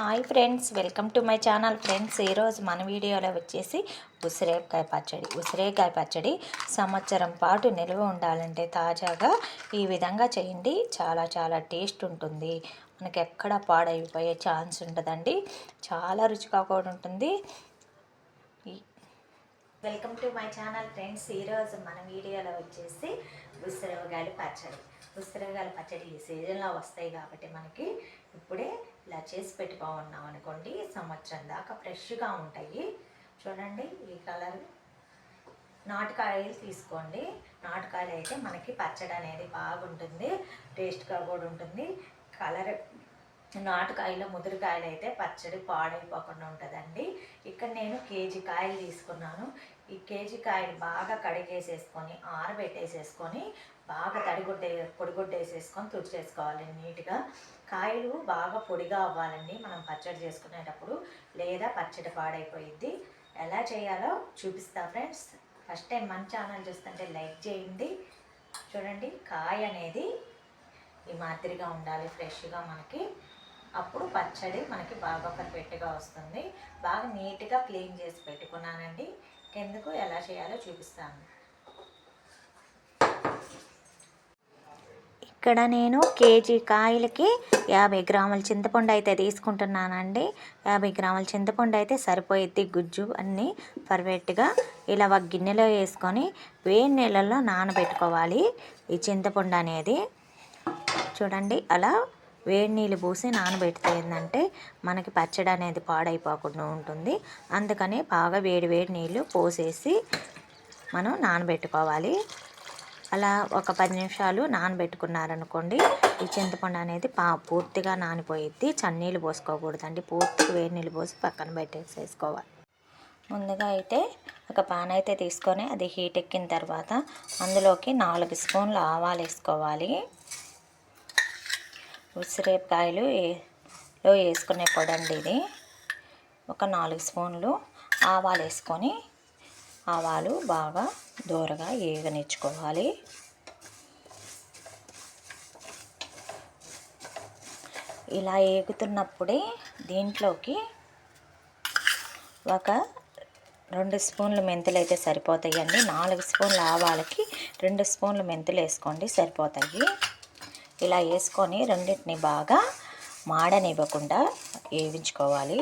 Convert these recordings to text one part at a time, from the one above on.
Hi friends welcome to my channel friends. ఈరోజు మన వీడియోలో వచ్చేసి ఉసిరేకాయ పచ్చడి ఉసిరేకాయ పచ్చడి సంవత్సరం పాటు నిల్వ ఉండాలంటే తాజాగా ఈ విధంగా చేయండి. చాలా చాలా టేస్ట్ ఉంటుంది. మనకి ఎక్కడ పాడైపోయే ఛాన్స్ ఉంటుందండి చాలా రుచిగా కూడా ఉంటుంది. ఈ- welcome to my channel friends. ఈరోజు మన వీడియోలో వచ్చేసి ఉసిరవగాయలు పచ్చడి. ఉసిరవగాయల పచ్చడి ఈ సీజన్లో వస్తాయి కాబట్టి మనకి ఇప్పుడే ఇలా చేసి పెట్టుకోమన్నాం అనుకోండి సంవత్సరం దాకా ఫ్రెష్గా ఉంటాయి. చూడండి ఈ కలర్. నాటుకాయలు తీసుకోండి. నాటుకాయలు అయితే మనకి పచ్చడి అనేది బాగుంటుంది టేస్ట్గా కూడా ఉంటుంది. కలర్ నాటుకాయలు ముదురుకాయలు అయితే పచ్చడి పాడైపోకుండా ఉంటుందండి. ఇక్కడ నేను కేజీ కాయలు తీసుకున్నాను. ఈ కేజీ కాయలు బాగా కడిగేసేసుకొని ఆరబెట్టేసేసుకొని బాగా తడిగొడ్డే పొడిగొడ్డేసేసుకొని తుడిచేసుకోవాలి నీట్గా. కాయలు బాగా పొడిగా అవ్వాలండి మనం పచ్చడి చేసుకునేటప్పుడు. లేదా పచ్చడి పాడైపోయిద్ది. ఎలా చేయాలో చూపిస్తా ఫ్రెండ్స్. ఫస్ట్ టైం మన ఛానల్ చూస్తుంటే లైక్ చేయండి. చూడండి కాయ అనేది ఈ మాదిరిగా ఉండాలి ఫ్రెష్గా మనకి. అప్పుడు పచ్చడి మనకి బాగా పర్ఫెక్ట్గా వస్తుంది. బాగా నీట్గా క్లీన్ చేసి పెట్టుకున్నానండి. కిందకు ఎలా చేయాలో చూపిస్తాను. ఇక్కడ నేను కేజీ కాయలకి యాభై గ్రాముల చింతపండు అయితే తీసుకుంటున్నానండి. యాభై గ్రాముల చింతపండు అయితే సరిపోయిద్ది గుజ్జు అన్నీ పర్ఫెక్ట్గా. ఇలా ఒక గిన్నెలో వేసుకొని వేడి నీళ్ళల్లో నానబెట్టుకోవాలి ఈ చింతపండు అనేది. చూడండి అలా వేడి నీళ్ళు పోసి నానబెడితే ఏంటంటే మనకి పచ్చడి అనేది పాడైపోకుండా ఉంటుంది. అందుకని బాగా వేడి వేడి నీళ్ళు పోసేసి మనం నానబెట్టుకోవాలి. అలా ఒక పది నిమిషాలు నానబెట్టుకున్నారనుకోండి ఈ చింతపండు అనేది పా పూర్తిగా నానిపోయిద్ది. చన్నీళ్ళు పోసుకోకూడదండి. పూర్తిగా వేడి నీళ్ళు పోసి పక్కన పెట్టేసేసుకోవాలి. ముందుగా అయితే ఒక పాన్ అయితే తీసుకొని అది హీట్ ఎక్కిన తర్వాత అందులోకి నాలుగు స్పూన్లు ఆవాలు వేసుకోవాలి. ఉసిరేపకాయలు లో వేసుకునే పొడండి ఇది. ఒక నాలుగు స్పూన్లు ఆవాలు వేసుకొని ఆవాలు బాగా దూరగా ఏగనిచ్చుకోవాలి. ఇలా ఏగుతున్నప్పుడే దీంట్లోకి ఒక రెండు స్పూన్లు మెంతులు అయితే సరిపోతాయండి. నాలుగు స్పూన్ల ఆవాలకి రెండు స్పూన్లు మెంతులు వేసుకోండి సరిపోతాయి. ఇలా వేసుకొని రెండింటిని బాగా మాడనివ్వకుండా వేయించుకోవాలి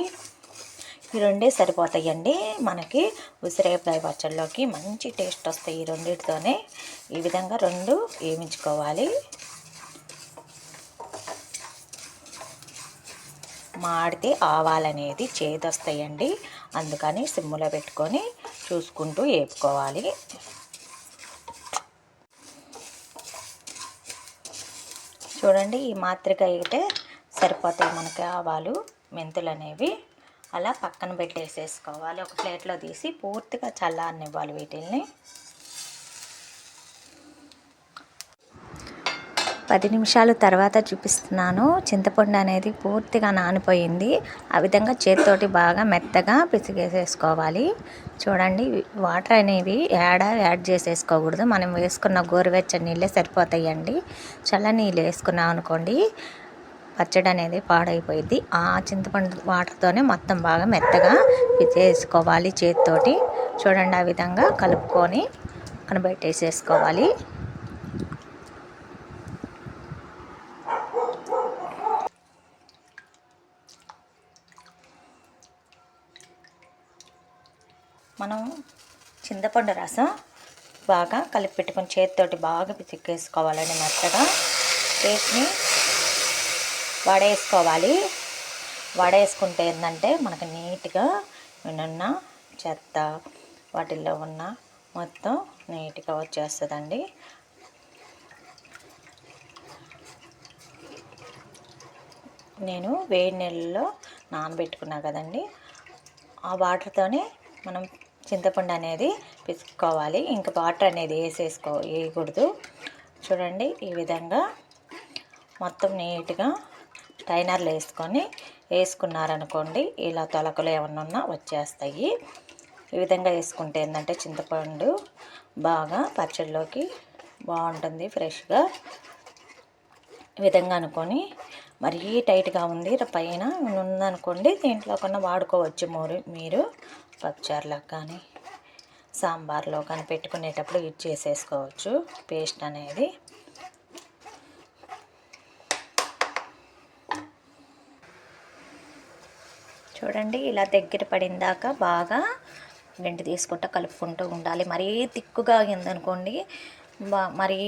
ఈ రెండే సరిపోతాయండి. మనకి ఉసిరేకాయ పచ్చళ్ళలోకి మంచి టేస్ట్ వస్తాయి ఈ రెండింటితోనే. ఈ విధంగా రెండు వేయించుకోవాలి మాడితే ఆవాలనేది చేదొస్తాయండి. అందుకని సిమ్ములో పెట్టుకొని చూసుకుంటూ వేపుకోవాలి చూడండి ఈ మాత్రిక అయితే సరిపోతాయి మనకి ఆవాలు మెంతులు అనేవి అలా పక్కన పెట్టేసేసుకోవాలి. ఒక ప్లేట్లో తీసి పూర్తిగా చల్లారనివ్వాలి వీటిల్ని. పది నిమిషాలు తర్వాత చూపిస్తున్నాను. చింతపండు అనేది పూర్తిగా నానిపోయింది. ఆ విధంగా చేతితోటి బాగా మెత్తగా పిసిగేసేసుకోవాలి చూడండి వాటర్ అనేవి యాడ యాడ్ చేసేసుకోకూడదు. మనం వేసుకున్న గోరువెచ్చని నీళ్ళే సరిపోతాయండి. చల్ల నీళ్ళు వేసుకున్నాం అనుకోండి పచ్చడి అనేది పాడైపోయింది ఆ చింతపండు వాటర్తోనే మొత్తం బాగా మెత్తగా పిసేసుకోవాలి చేతితోటి. చూడండి ఆ విధంగా కలుపుకొని కనబెట్టేసేసుకోవాలి. మనం చింతపండు రసం బాగా కలిపి పెట్టుకొని చేతితోటి బాగా పిసిక్కేసుకోవాలండి మెత్తగా. వేసి వడేసుకోవాలి. వడేసుకుంటే ఏంటంటే మనకు నీట్గా ఉన్న చెత్త వాటిల్లో ఉన్న మొత్తం నీట్గా వచ్చేస్తుందండి. నేను వేడి నీళ్ళలో నానబెట్టుకున్నా కదండి ఆ వాటర్తోనే మనం చింతపండు అనేది పిసుకోవాలి ఇంకా వాటర్ అనేది వేసేసుకో వేయకూడదు. చూడండి ఈ విధంగా మొత్తం నీట్గా టైనర్లు వేసుకొని వేసుకున్నారనుకోండి ఇలా తొలకలు ఏమన్నా ఉన్నా వచ్చేస్తాయి. ఈ విధంగా వేసుకుంటే ఏంటంటే చింతపండు బాగా పచ్చడిలోకి బాగుంటుంది ఫ్రెష్గా. ఈ విధంగా అనుకొని మరీ టైట్గా ఉంది పైన ఉందనుకోండి దీంట్లో కన్నా వాడుకోవచ్చు మోరు మీరు పప్పుచారులకు కానీ సాంబార్లో కానీ పెట్టుకునేటప్పుడు ఇది చేసేసుకోవచ్చు. పేస్ట్ అనేది చూడండి ఇలా దగ్గర పడిందాక బాగా వెంట తీసుకుంటూ కలుపుకుంటూ ఉండాలి. మరీ తిక్కుగా అయిందనుకోండి బా మరీ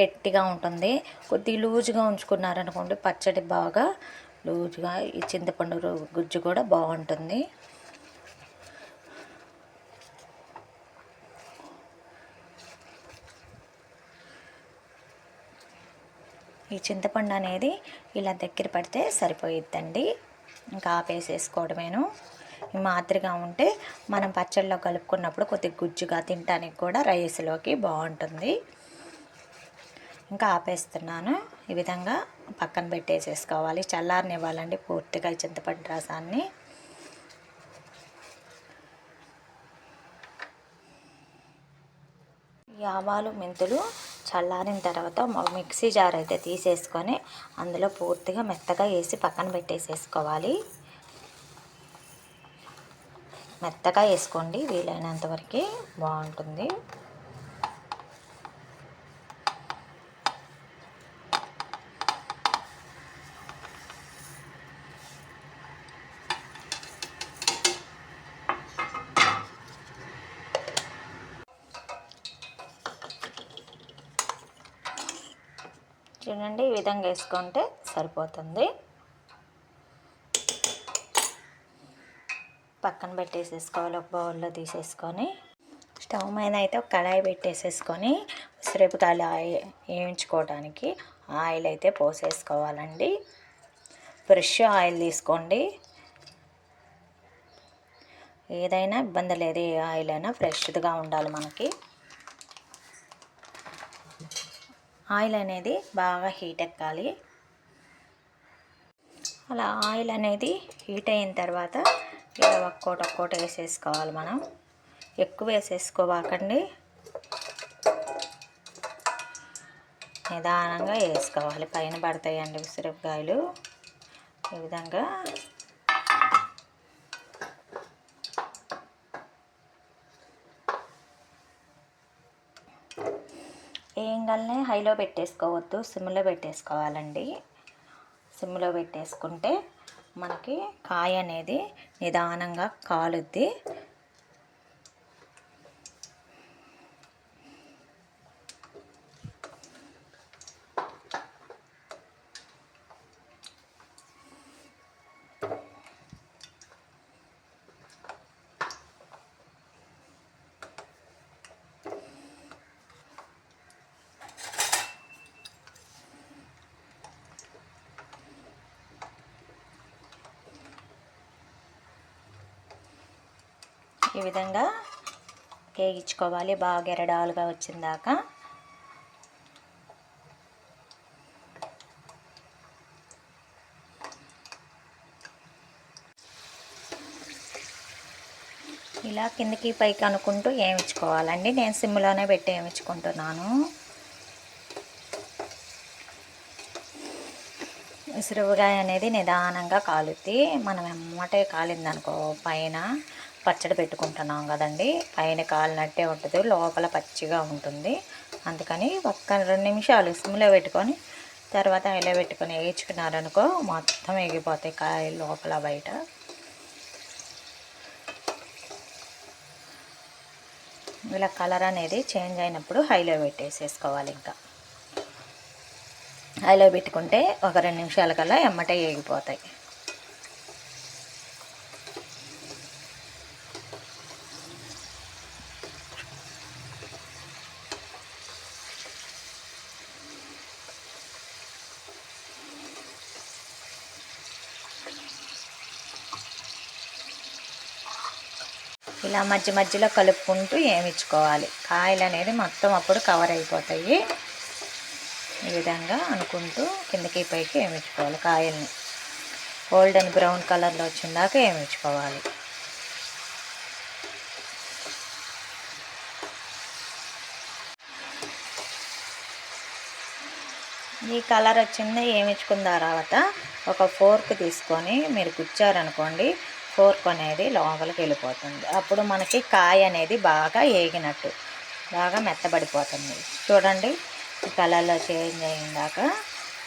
గట్టిగా ఉంటుంది. కొద్ది లూజుగా ఉంచుకున్నారనుకోండి పచ్చడి బాగా లూజుగా ఈ చింతపండు గుజ్జు కూడా బాగుంటుంది. ఈ చింతపండు అనేది ఇలా దగ్గర పడితే సరిపోయిద్దండి. ఇంకా ఆపేసేసుకోవడమేను. ఈ మాదిరిగా ఉంటే మనం పచ్చడిలో కలుపుకున్నప్పుడు కొద్దిగా గుజ్జుగా తినడానికి కూడా రైస్లోకి బాగుంటుంది ఇంకా ఆపేస్తున్నాను. ఈ విధంగా పక్కన పెట్టేసేసుకోవాలి. చల్లారనివ్వాలండి పూర్తిగా చింతపండు రసాన్ని. ఈ ఆవాలు మెంతులు చల్లారిన తర్వాత మిక్సీ జార్ అయితే తీసేసుకొని అందులో పూర్తిగా మెత్తగా వేసి పక్కన పెట్టేసేసుకోవాలి. మెత్తగా వేసుకోండి వీలైనంత వరకు బాగుంటుంది చూడండి ఈ విధంగా వేసుకుంటే సరిపోతుంది. పక్కన పెట్టేసేసుకోవాలి ఒక బౌల్లో తీసేసుకొని. స్టవ్ మీద అయితే ఒక కడాయి పెట్టేసేసుకొని ఉసిరిపకాయలు ఆయి- వేయించుకోవడానికి ఆయిల్ అయితే పోసేసుకోవాలండి. ఫ్రెష్ ఆయిల్ తీసుకోండి. ఏదైనా ఇబ్బంది లేదు ఏ ఆయిల్ అయినా ఫ్రెష్గా ఉండాలి మనకి. ఆయిల్ అనేది బాగా హీట్ ఎక్కాలి. అలా ఆయిల్ అనేది హీట్ అయిన తర్వాత ఇలా ఒక్కోటి ఒక్కోటి వేసేసుకోవాలి మనం. ఎక్కువ వేసేసుకోవాకండి. నిదానంగా వేసుకోవాలి. పైన పడతాయండి ఉసిరికాయలు. ఈ విధంగా ఏంగల్నే హైలో పెట్టేసుకోవద్దు సిమ్లో పెట్టేసుకోవాలండి. సిమ్లో పెట్టేసుకుంటే మనకి కాయ అనేది నిదానంగా కాలుద్ది. ఈ విధంగా వేగించుకోవాలి బాగా ఎరడాలుగా వచ్చిందాక ఇలా కిందకి పైకి అనుకుంటూ వేయించుకోవాలండి నేను సిమ్లోనే పెట్టి వేయించుకుంటున్నాను ఉసిరికాయ అనేది నిదానంగా కాలుద్ది. మనం ఎమ్మటే కాలిందనుకో పైన. పచ్చడి పెట్టుకుంటున్నాం కదండి. పైన కాలినట్టే ఉంటుంది లోపల పచ్చిగా ఉంటుంది. అందుకని ఒక్క రెండు నిమిషాలు సిమ్లో పెట్టుకొని తర్వాత ఇలా పెట్టుకొని వేయించుకున్నారనుకో మొత్తం ఎగిపోతాయి కాయలు లోపల బయట. ఇలా కలర్ అనేది చేంజ్ అయినప్పుడు హైలో పెట్టేసేసుకోవాలి ఇంకా. హైలో పెట్టుకుంటే ఒక రెండు నిమిషాల కల్లా ఎమ్మటే ఎగిపోతాయి ఇలా మధ్య మధ్యలో కలుపుకుంటూ ఏమిచ్చుకోవాలి. కాయలు అనేది మొత్తం అప్పుడు కవర్ అయిపోతాయి. ఈ విధంగా అనుకుంటూ కిందకి పైకి ఏమిచ్చుకోవాలి కాయల్ని. గోల్డెన్ బ్రౌన్ కలర్లో వచ్చిందాక ఏమిచ్చుకోవాలి. ఈ కలర్ వచ్చింది ఏమిచ్చుకున్న తర్వాత ఒక ఫోర్క్ తీసుకొని మీరు గుచ్చారనుకోండి ఫోర్క్ అనేది లోపలికి వెళ్ళిపోతుంది. అప్పుడు మనకి కాయ అనేది బాగా ఏగినట్టు బాగా మెత్తబడిపోతుంది. చూడండి కలర్లో చేంజ్ అయ్యిందాక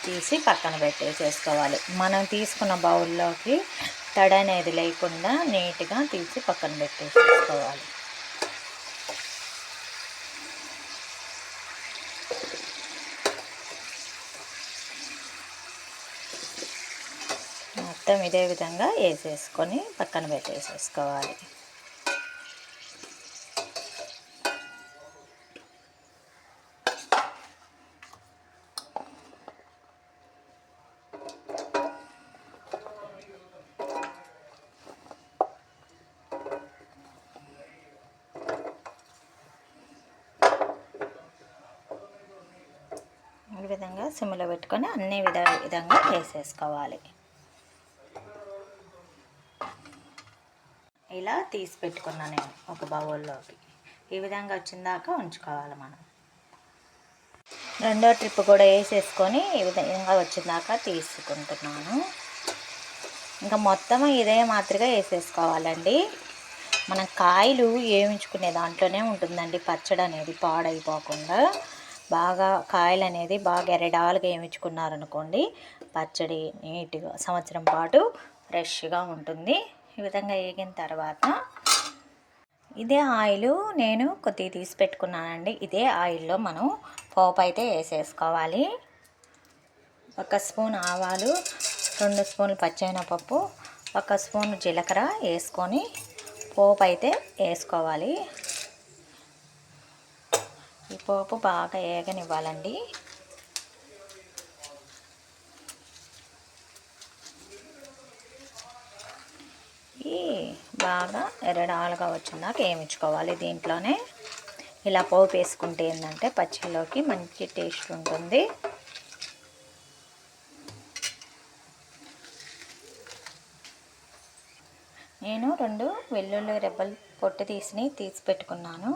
తీసి పక్కన పెట్టేసేసుకోవాలి. మనం తీసుకున్న బౌల్లోకి తడ అనేది లేకుండా నీట్గా తీసి పక్కన పెట్టేసేసుకోవాలి. మొత్తం ఇదే విధంగా వేసేసుకొని పక్కన పెట్టేసేసుకోవాలి. ఈ విధంగా సిమ్లో పెట్టుకొని అన్ని విధ విధంగా వేసేసుకోవాలి. ఇలా తీసి పెట్టుకున్నా నేను ఒక బౌల్లోకి. ఈ విధంగా వచ్చిందాక ఉంచుకోవాలి మనం. రెండో ట్రిప్ కూడా వేసేసుకొని ఈ విధంగా వచ్చిందాక తీసుకుంటున్నాను. ఇంకా మొత్తం ఇదే మాదిరిగా వేసేసుకోవాలండి. మన కాయలు వేయించుకునే దాంట్లోనే ఉంటుందండి పచ్చడి అనేది పాడైపోకుండా. బాగా కాయలు అనేది బాగా ఎరడాలుగా వేయించుకున్నారనుకోండి పచ్చడి నీట్గా సంవత్సరం పాటు ఫ్రెష్గా ఉంటుంది. ఈ విధంగా వేగిన తర్వాత ఇదే ఆయిల్ నేను కొద్దిగా తీసి పెట్టుకున్నానండి. ఇదే ఆయిల్లో మనం పోపు అయితే వేసేసుకోవాలి. ఒక స్పూన్ ఆవాలు రెండు స్పూన్లు పచ్చెనపప్పు ఒక స్పూన్ జీలకర్ర వేసుకొని పోపు అయితే వేసుకోవాలి. ఈ పోపు బాగా ఏగనివ్వాలండి ఈ బాగా ఎర్రడాలుగా వచ్చిందాక వేయించుకోవాలి దీంట్లోనే. ఇలా పోపు వేసుకుంటే ఏంటంటే పచ్చళ్ళలోకి మంచి టేస్ట్ ఉంటుంది. నేను రెండు వెల్లుల్లి రెబ్బలు పొట్టు తీసి తీసి పెట్టుకున్నాను.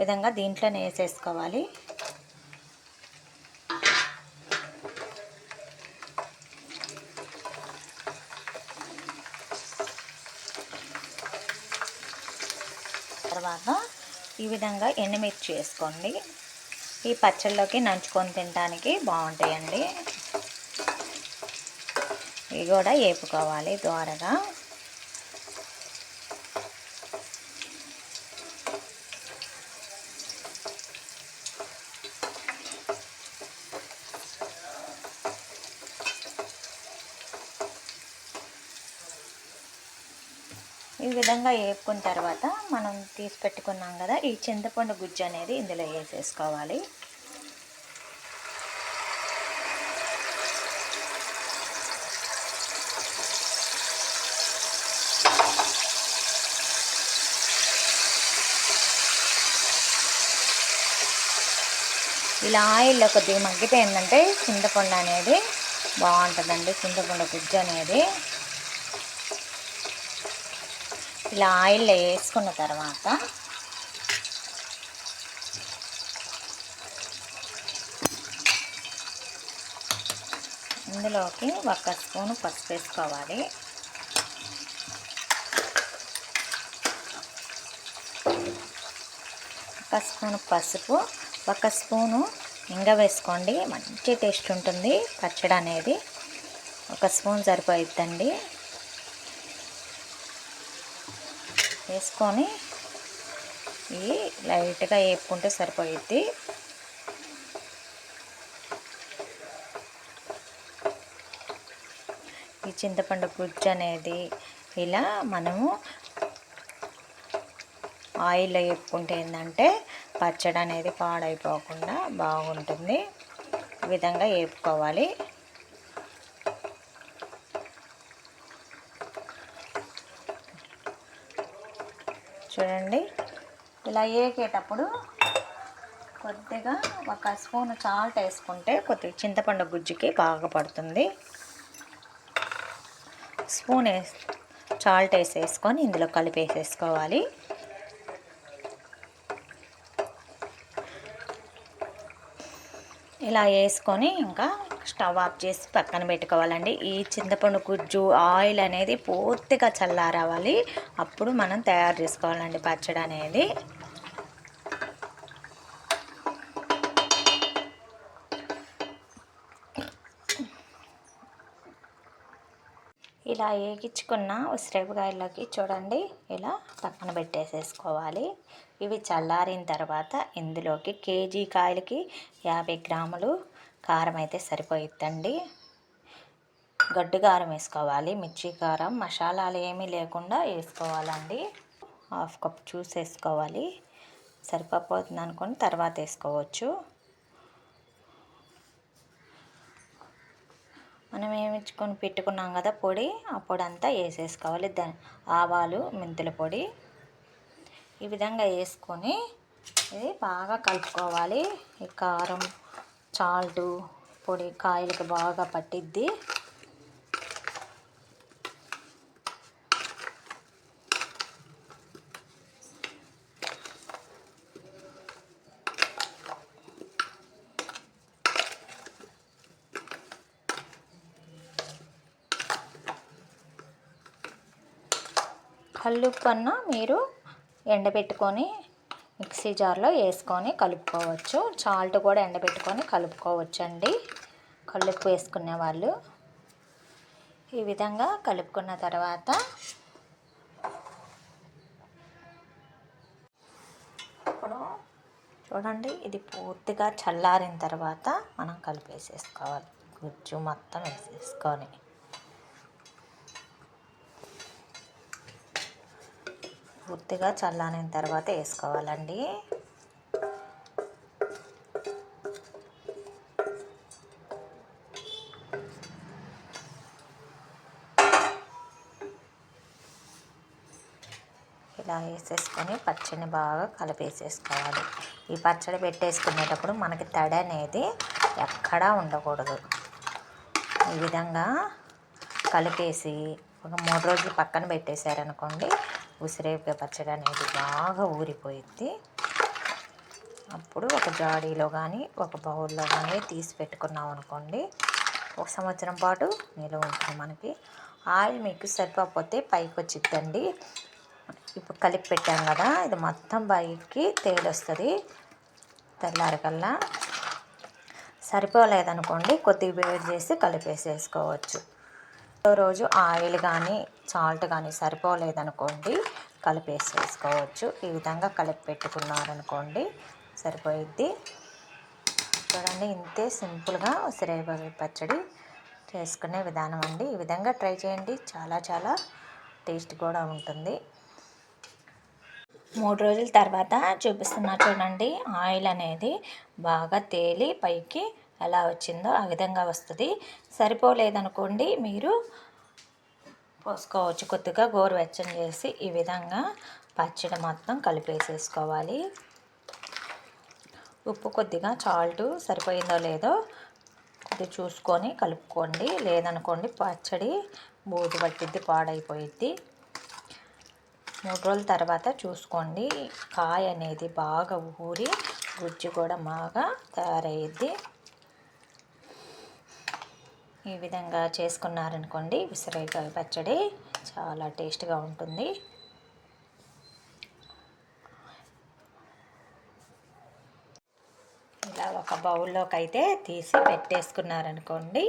విధంగా దీంట్లోనే వేసేసుకోవాలి తర్వాత ఈ విధంగా ఎండుమిర్చి వేసుకోండి. ఈ పచ్చళ్ళలోకి నంచుకొని తినడానికి బాగుంటాయండి. ఇవి కూడా వేపుకోవాలి ద్వారగా ఈ విధంగా వేపుకున్న తర్వాత మనం తీసి పెట్టుకున్నాం కదా ఈ చింతపండు గుజ్జు అనేది ఇందులో వేసేసుకోవాలి. ఇలా ఆయిల్లో కొద్దిగా ఏంటంటే చింతపండు అనేది బాగుంటుందండి చింతపండు గుజ్జు అనేది. ఇలా ఆయిల్లో వేసుకున్న తర్వాత ఇందులోకి ఒక స్పూను పసుపు వేసుకోవాలి. ఒక స్పూను పసుపు ఒక స్పూను ఇంగ వేసుకోండి. మంచి టేస్ట్ ఉంటుంది. పచ్చడి అనేది ఒక స్పూన్ సరిపోయిద్దండి. వేసుకొని ఇవి లైట్గా వేపుకుంటే సరిపోయిద్ది. ఈ చింతపండు గుజ్జు అనేది ఇలా మనము ఆయిల్లో వేపుకుంటే ఏంటంటే పచ్చడి అనేది పాడైపోకుండా బాగుంటుంది. ఈ విధంగా వేపుకోవాలి చూడండి ఇలా వేకేటప్పుడు కొద్దిగా ఒక స్పూన్ చాల్ట్ వేసుకుంటే కొద్దిగా చింతపండు గుజ్జుకి బాగా పడుతుంది. స్పూన్ వేసి చాల్ట్ వేసేసుకొని ఇందులో కలిపేసేసుకోవాలి. ఇలా వేసుకొని ఇంకా స్టవ్ ఆఫ్ చేసి పక్కన పెట్టుకోవాలండి. ఈ చింతపండు గుజ్జు ఆయిల్ అనేది పూర్తిగా చల్లారవాలి. అప్పుడు మనం తయారు చేసుకోవాలండి పచ్చడి అనేది. ఇలా వేగించుకున్న ఉసిరికాయలకి చూడండి ఇలా పక్కన పెట్టేసేసుకోవాలి. ఇవి చల్లారిన తర్వాత ఇందులోకి కేజీ కాయలకి యాభై గ్రాములు కారం అయితే సరిపోయిద్దండి. గడ్డు కారం వేసుకోవాలి మిర్చి కారం మసాలాలు ఏమీ లేకుండా వేసుకోవాలండి. హాఫ్ కప్ జ్యూస్ వేసుకోవాలి. సరిపోతుంది అనుకొని తర్వాత వేసుకోవచ్చు. మనం ఏమించుకొని పెట్టుకున్నాం కదా పొడి ఆ పొడి అంతా వేసేసుకోవాలి. దాని ఆవాలు మెంతుల పొడి ఈ విధంగా వేసుకొని ఇది బాగా కలుపుకోవాలి. ఈ కారం చాల్టు పొడి కాయలకి బాగా పట్టిద్ది. కల్లుప్పన్న మీరు ఎండబెట్టుకొని మిక్సీ జార్లో వేసుకొని కలుపుకోవచ్చు. సాల్ట్ కూడా ఎండబెట్టుకొని కలుపుకోవచ్చు అండి కల్లుప్పు వేసుకునే వాళ్ళు. ఈ విధంగా కలుపుకున్న తర్వాత ఇప్పుడు చూడండి ఇది పూర్తిగా చల్లారిన తర్వాత మనం కలిపేసేసుకోవాలి. గుజ్జు మొత్తం వేసేసుకొని. పూర్తిగా చల్లారిన తర్వాత వేసుకోవాలండి. ఇలా వేసేసుకొని పచ్చడిని బాగా కలిపేసేసుకోవాలి. ఈ పచ్చడి పెట్టేసుకునేటప్పుడు మనకి తడి అనేది ఎక్కడా ఉండకూడదు. ఈ విధంగా కలిపేసి ఒక మూడు రోజులు పక్కన పెట్టేశారనుకోండి ఉసిరేపకాయ పచ్చడి అనేది బాగా ఊరిపోయింది అప్పుడు ఒక జాడీలో కానీ ఒక బౌల్లో కానీ తీసి పెట్టుకున్నాం అనుకోండి ఒక సంవత్సరం పాటు నిలువ ఉంటుంది మనకి. ఆయిల్ మీకు సరిపోతే పైకి వచ్చిద్దండి. ఇప్పుడు కలిపి పెట్టాం కదా ఇది మొత్తం పైకి తేలొస్తుంది తెల్లారికల్లా. సరిపోలేదనుకోండి కొద్దిగా వేడి చేసి కలిపేసేసుకోవచ్చు. రోజు ఆయిల్ కానీ సాల్ట్ కానీ సరిపోలేదనుకోండి కలిపేసి వేసుకోవచ్చు ఈ విధంగా కలిపి పెట్టుకున్నారనుకోండి సరిపోయిద్ది. చూడండి ఇంతే సింపుల్గా ఉసిరికాయ పచ్చడి చేసుకునే విధానం అండి. ఈ విధంగా ట్రై చేయండి. చాలా చాలా టేస్ట్ కూడా ఉంటుంది. మూడు రోజుల తర్వాత చూపిస్తున్నా చూడండి ఆయిల్ అనేది బాగా తేలి పైకి ఎలా వచ్చిందో ఆ విధంగా వస్తుంది. సరిపోలేదనుకోండి మీరు పోసుకోవచ్చు. కొద్దిగా గోరువెచ్చని చేసి ఈ విధంగా పచ్చడి మొత్తం కలిపేసేసుకోవాలి. ఉప్పు కొద్దిగా చాల్ట్ సరిపోయిందో లేదో కొద్ది చూసుకొని కలుపుకోండి. లేదనుకోండి పచ్చడి బూజు పట్టిద్ది పాడైపోయిద్ది. మూడు రోజుల తర్వాత చూసుకోండి. కాయ అనేది బాగా ఊరి గుజ్జు కూడా బాగా తయారయ్యిద్ది. ఈ విధంగా చేసుకున్నారనుకోండి విసిరేకాయ పచ్చడి చాలా టేస్ట్గా ఉంటుంది. ఇలా ఒక బౌల్లోకి అయితే తీసి పెట్టేసుకున్నారనుకోండి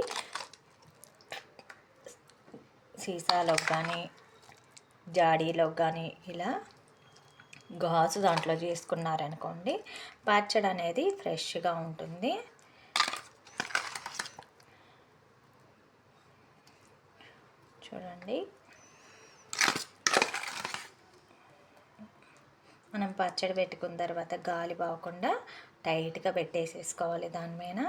సీసాలో కానీ జాడీలోకి కానీ ఇలా గాజు దాంట్లో చేసుకున్నారనుకోండి పచ్చడి అనేది ఫ్రెష్గా ఉంటుంది. చూడండి. మనం పచ్చడి పెట్టుకున్న తర్వాత గాలి పోకుండా టైట్గా పెట్టేసేసుకోవాలి దాని మీద.